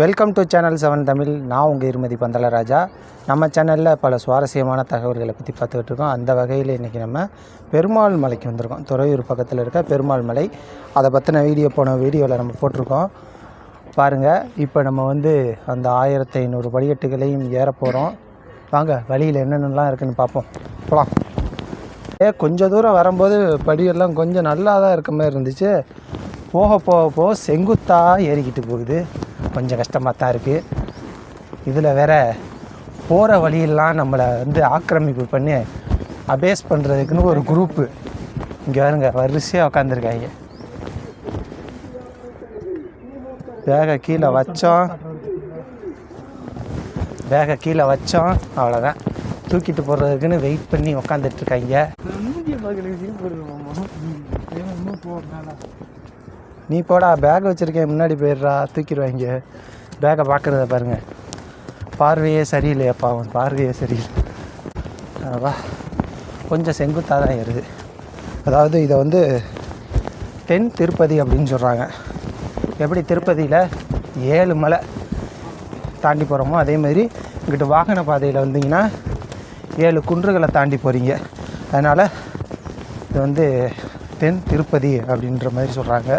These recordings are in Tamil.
Welcome to channel seven Tamil நான் உங்கள் இருமதி பந்தலராஜா நம்ம சேனலில் பல சுவாரஸ்யமான தகவல்களை பற்றி பார்த்துக்கிட்டு இருக்கோம். அந்த வகையில் இன்றைக்கி நம்ம பெருமாள் மலைக்கு வந்திருக்கோம். துறையூர் பக்கத்தில் இருக்க பெருமாள் மலை. அதை பற்றின வீடியோ போன வீடியோவில் நம்ம போட்டிருக்கோம். பாருங்கள் இப்போ நம்ம வந்து அந்த ஆயிரத்தி ஐநூறு படிக்கட்டுகளையும் ஏற போகிறோம் வாங்க வழியில் என்னென்னலாம் இருக்குதுன்னு பார்ப்போம். போகலாம் ஏ கொஞ்சம் தூரம் வரும்போது படியெல்லாம் கொஞ்சம் நல்லா தான் இருக்க மாதிரி இருந்துச்சு. போக போக போக செங்குத்தாக ஏறிக்கிட்டு போகுது. கொஞ்சம் கஷ்டமாக தான் இருக்குது இதில் வேற போகிற வழியெல்லாம் நம்மளை வந்து ஆக்கிரமிப்பு பண்ணி அபேஸ் பண்ணுறதுக்குன்னு ஒரு குரூப்பு இங்கே வருங்க வரிசையாக உட்காந்துருக்காங்க பேகை கீழே வச்சோம். பேகை கீழே வச்சோம். அவ்வளோதான் தூக்கிட்டு போடுறதுக்குன்னு வெயிட் பண்ணி உக்காந்துட்டு இருக்காங்க நீ போடா பேக் வச்சுருக்கேன் முன்னாடி போயிடுறா தூக்கிடுவாங்க. பேக்கை பார்க்குறத பாருங்கள் பார்வையே சரியில்லையாப்பா அவன் பார்வையே சரியில்லை. வா. கொஞ்சம் செங்குத்தாக தான் ஏறுது. அதாவது இதை வந்து தென் திருப்பதி அப்படின்னு சொல்கிறாங்க எப்படி திருப்பதியில் ஏழு மலை தாண்டி போகிறோமோ அதே மாதிரி இங்கிட்டு வாகன பாதையில் வந்தீங்கன்னா ஏழு குன்றுகளை தாண்டி போகிறீங்க அதனால் இது வந்து தென் திருப்பதி அப்படின்ற மாதிரி சொல்கிறாங்க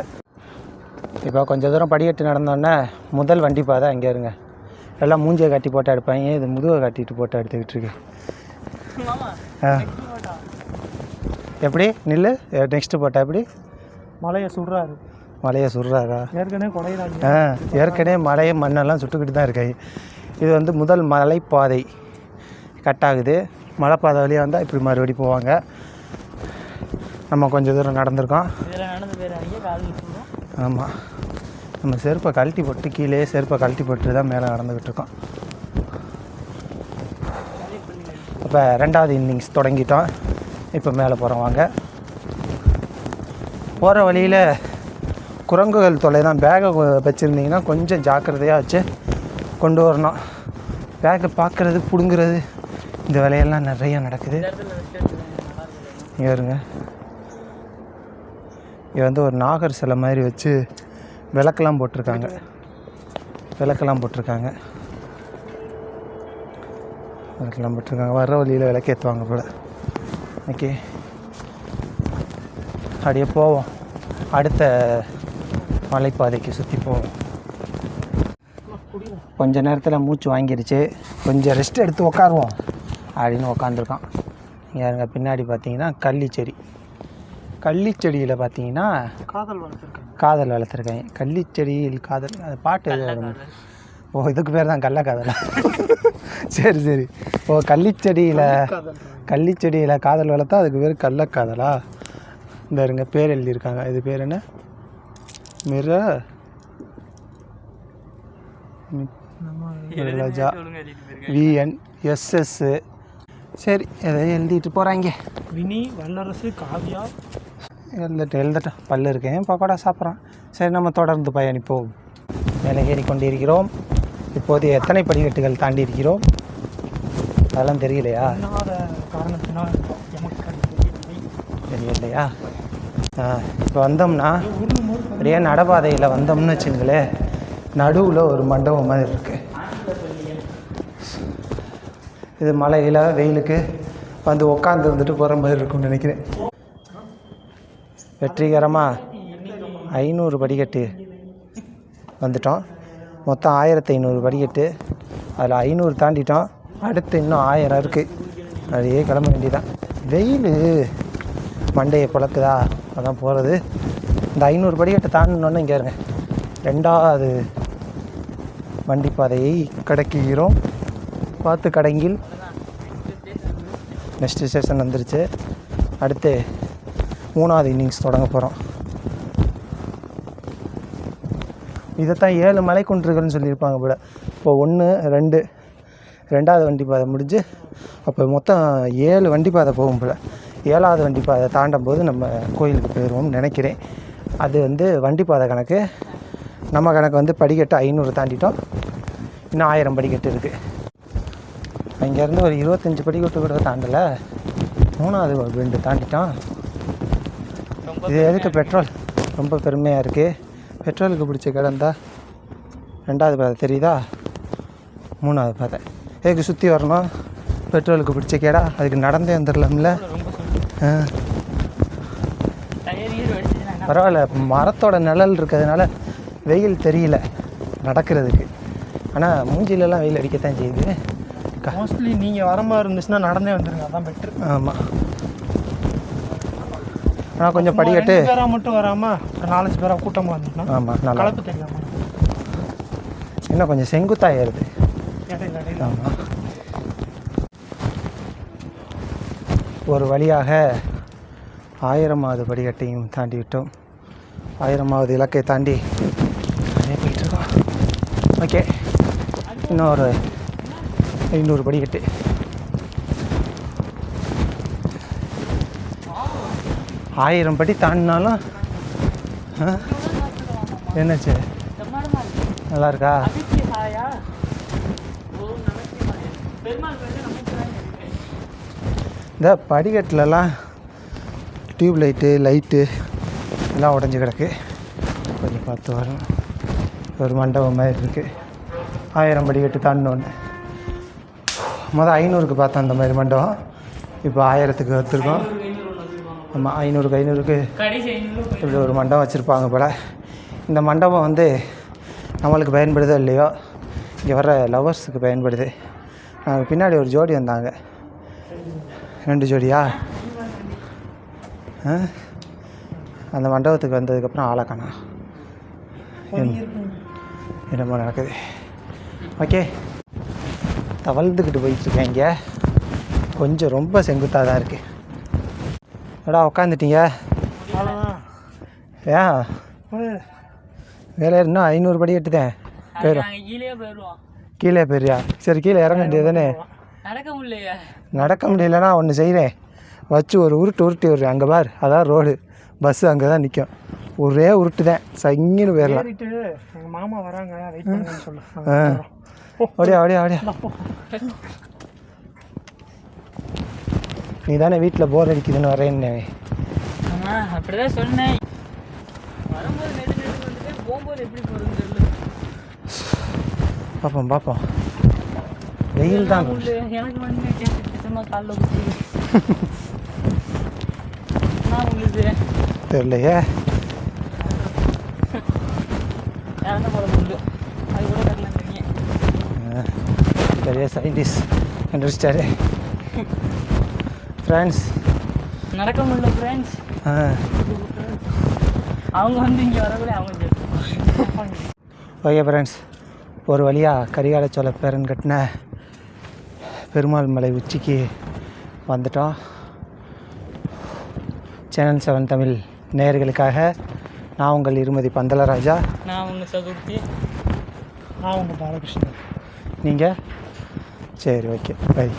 இப்போ கொஞ்சம் தூரம் படிக்கட்டு நடந்தோடனே முதல் வண்டி பாதை அங்கே இருங்க. எல்லாம் மூஞ்சியை கட்டி போட்டு எடுப்பாங்க இது முதுகை கட்டிட்டு போட்டு எடுத்துக்கிட்டு இருக்கு? எப்படி? நில்லு. நெக்ஸ்ட்டு போட்டா எப்படி? மலையை சுடுறாரு. மலையை சுடுறாரா? ஏற்கனவே கொடையிறாங்க ஆ ஏற்கனவே மலையை மண்ணெல்லாம் சுட்டுக்கிட்டு தான் இருக்காங்க இது வந்து முதல் மலைப்பாதை கட் ஆகுது மலைப்பாதை வழியாக வந்தால் இப்படி மறுபடி போவாங்க. நம்ம கொஞ்சம் தூரம் நடந்திருக்கோம் இதில் நடந்து போயிடாதீங்க கால் சுடும் ஆமாம் நம்ம செருப்பை கழட்டி போட்டு கீழே செருப்பை கழட்டி போட்டு தான் மேலே நடந்துக்கிட்டு இருக்கோம் இப்போ ரெண்டாவது இன்னிங்ஸ் தொடங்கிட்டோம். இப்போ மேலே போகிறோம் வாங்க. போகிற வழியில் குரங்குகள் தொலை தான். பேகை வச்சுருந்தீங்கன்னா கொஞ்சம் ஜாக்கிரதையாக வச்சு கொண்டு வரணும். பேக்கை பார்க்குறது பிடுங்குறது இந்த வேலையெல்லாம் நிறைய நடக்குது. இங்கே இருங்க. இங்கே வந்து ஒரு நாகர் சிலை மாதிரி வச்சு விளக்கெல்லாம் போட்டிருக்காங்க. விளக்கெல்லாம் போட்டிருக்காங்க. விளக்கெல்லாம் போட்டிருக்காங்க. வர்ற வழியில் விளக்கேற்றுவாங்க போல். ஓகே. அப்படியே போவோம். அடுத்த மலைப்பாதைக்கு சுற்றி போவோம். கொஞ்ச நேரத்தில் மூச்சு வாங்கிருச்சு. கொஞ்சம் ரெஸ்ட் எடுத்து உட்காருவோம் அப்படின்னு உட்காந்துருக்கான் இங்கே பின்னாடி பார்த்தீங்கன்னா கள்ளிச்செடி. கள்ளிச்செடியில் பார்த்தீங்கன்னா காதல் வளர்த்துருக்காங்க. காதல் வளர்த்துருக்காங்க. கள்ளிச்செடியில் காதல் அது பாட்டு ஓ இதுக்கு பேர் தான் கள்ளக்காதலா சரி சரி. ஓ கள்ளிச்செடியில் கள்ளிச்செடியில் காதல் வளர்த்தா அதுக்கு பேர் கள்ளக்காதலா இந்த இருங்க பேர் எழுதியிருக்காங்க. இது பேர் என்ன? மிர ராஜா. விஎன் எஸ்எஸ்ஸு சரி எதை எழுதிட்டு போகிறாங்க வினி வல்லரசு காவியா எழுதட்டும் எழுதட்டும் பல்லு இருக்கேன் பக்கோடா சாப்பிட்றான்? சரி நம்ம தொடர்ந்து பயணிப்போம். மேலே ஏறி கொண்டிருக்கிறோம் இப்போது எத்தனை படிக்கட்டுகள் தாண்டி இருக்கிறோம் அதெல்லாம் தெரியலையா. தெரியலையா ஆ இப்போ வந்தோம்னா அப்படியே நடைபாதையில் வந்தோம்னு வச்சுங்களேன் நடுவில் ஒரு மண்டபம் மாதிரி இருக்கு. இது மழையில் வெயிலுக்கு வந்து உட்காந்து வந்துட்டு போகிற மாதிரி இருக்கும்னு நினைக்கிறேன். வெற்றிகரமாக ஐநூறு படிக்கட்டு வந்துட்டோம். மொத்தம் ஆயிரத்தி ஐநூறு படிக்கட்டு. அதில் ஐநூறு தாண்டிட்டோம். அடுத்து இன்னும் ஆயிரம் இருக்குது அப்படியே கிளம்ப வேண்டியதான் வெயில் மண்டையை பிளக்குதா? அதான் போகிறது இந்த ஐநூறு படிக்கட்டை தாண்டினோன்னு இங்கே இருங்க. ரெண்டாவது வண்டி பாதையை கடக்குகிறோம். பார்த்து கடங்கில். நெக்ஸ்ட் ஸ்டேஷன் வந்துருச்சு. அடுத்து மூணாவது இன்னிங்ஸ் தொடங்க போகிறோம் இதைத்தான் ஏழு மலைக்குன்றுகள்னு சொல்லியிருப்பாங்க போல. இப்போ ஒன்று ரெண்டு ரெண்டாவது வண்டி பாதை முடிஞ்சு அப்போ மொத்தம் ஏழு வண்டி பாதை போகும் போல். ஏழாவது வண்டி பாதை தாண்டும் போது நம்ம கோயிலுக்கு போயிடுவோம்னு நினைக்கிறேன். அது வந்து வண்டி பாதை கணக்கு. நம்ம கணக்கு வந்து படிக்கட்டு ஐநூறு தாண்டிட்டோம். இன்னும் ஆயிரம் படிக்கட்டு இருக்குது இங்கேருந்து ஒரு இருபத்தஞ்சி படிக்கட்டு கூட தாண்டலை. மூணாவது ரெண்டு தாண்டிட்டோம். இது எதுக்கு பெட்ரோல்? ரொம்ப பெருமையாக இருக்குது பெட்ரோலுக்கு பிடிச்ச கிடந்தா ரெண்டாவது பாதை தெரியுதா? மூணாவது பாதை. எதுக்கு சுற்றி வரணும்? பெட்ரோலுக்கு பிடிச்ச கேடா. அதுக்கு நடந்தே வந்துடலாம்ல பரவாயில்ல மரத்தோட நிழல் இருக்கிறதுனால வெயில் தெரியல நடக்கிறதுக்கு. ஆனால் மூஞ்சிலெல்லாம் வெயில் அடிக்கத்தான் செய்யுது. மோஸ்ட்லி நீங்கள் வர மாதிரி இருந்துச்சுன்னா நடந்தே வந்துருங்க. அதான் பெட்ரு ஆமாம் ஆனால் கொஞ்சம் படிக்கட்டு. பேரா மட்டும் வராம ஒரு நாலஞ்சு பேரா கூட்டமாக வந்துச்சுன்னா ஆமாம் நல்லா. கலப்பு தெரியாம. இன்னும் கொஞ்சம் செங்குத்தாக ஏறுது. ஆமாம் ஒரு வழியாக ஆயிரமாவது படிக்கட்டையும் தாண்டி விட்டோம். ஆயிரமாவது இலக்கை தாண்டி அப்படியே போயிட்டு இருக்கோம் ஓகே. இன்னும் ஒரு ஐநூறு படிக்கட்டு. ஆயிரம் படி தாண்டினாலும் ஆ? என்னாச்சு? நல்லா இருக்கா இந்த படிக்கட்டுலலாம் டியூப் லைட்டு லைட்டு எல்லாம் உடஞ்சி கிடக்கு. கொஞ்சம் பார்த்து வரும். ஒரு மண்டபம் மாதிரி இருக்குது ஆயிரம் படிக்கட்டு தாண்டினோன்னு. மொதல் ஐநூறுக்கு பார்த்தோம் அந்த மாதிரி மண்டபம். இப்போ ஆயிரத்துக்கு வந்துருக்கோம். ஆமாம் ஐநூறுக்கு ஐநூறுக்கு இப்படி ஒரு மண்டபம் வச்சுருப்பாங்க போல். இந்த மண்டபம் வந்து நம்மளுக்கு பயன்படுதோ இல்லையோ இங்கே வர லவர்ஸுக்கு பயன்படுது. நாங்கள் பின்னாடி ஒரு ஜோடி வந்தாங்க. ரெண்டு ஜோடியா? அந்த மண்டபத்துக்கு வந்ததுக்கப்புறம் ஆளை காணோம் என்னமோ நடக்குது. ஓகே. தவழ்ந்துக்கிட்டு போயிட்டுருக்கேன் இங்கே. கொஞ்சம் ரொம்ப செங்குத்தாக தான் இருக்குது எடா உக்காந்துட்டீங்க? அவ்வளோதான் ஏன்? வேலை இன்னும் ஐநூறு படி எட்டுதேன். போயிடும் கீழே போயிரியா சரி கீழே இறங்க வேண்டியதானே நடக்க முடியலையா. நடக்க முடியலன்னா ஒன்று செய்கிறேன் வச்சு ஒரு உருட்டு உருட்டி விட்றேன் அங்கே பார் அதான் ரோடு. பஸ்ஸு அங்கே தான் நிற்கும் ஒரே உருட்டு தான் சங்கின்னு போயிடலாம் மாமா வராங்க. வெயிட் சொல்லு. ஓடியா ஓடியா ஓடியா. நீ தானே வீட்டில் போர் அடிக்குதுன்னு வரேன்னு ஆமாம் அப்படிதான் சொன்னேன். வரும்போது நெடு நெடு வந்துட்டு போகும்போது எப்படி போகிறதுன்னு தெரியல. பார்ப்போம் பார்ப்போம் வெயில் தான். எனக்கு வந்து சும்மா காலில் குத்தி நான் உங்களுக்கு தெரியலையே. இறந்த போல முள்ளு அது கூட ஆ, பெரிய சயின்டிஸ்ட் கண்டுபிடிச்சிட்டாரு. ஃப்ரெண்ட்ஸ் நடக்க முடியல ஃப்ரெண்ட்ஸ் அவங்க வந்து இங்கே வரக்கூட அவங்க. ஓகே ஃப்ரெண்ட்ஸ் ஒரு வழியாக கரிகால சோழ பேரன் கட்டின பெருமாள் மலை உச்சிக்கு வந்துட்டோம். சேனல் செவன் தமிழ் நேயர்களுக்காக நான் உங்கள் இருமதி பந்தலராஜா. நான் உங்க சதுர்த்தி. நான் உங்க பாலகிருஷ்ணன். நீங்கள் சரி ஓகே பை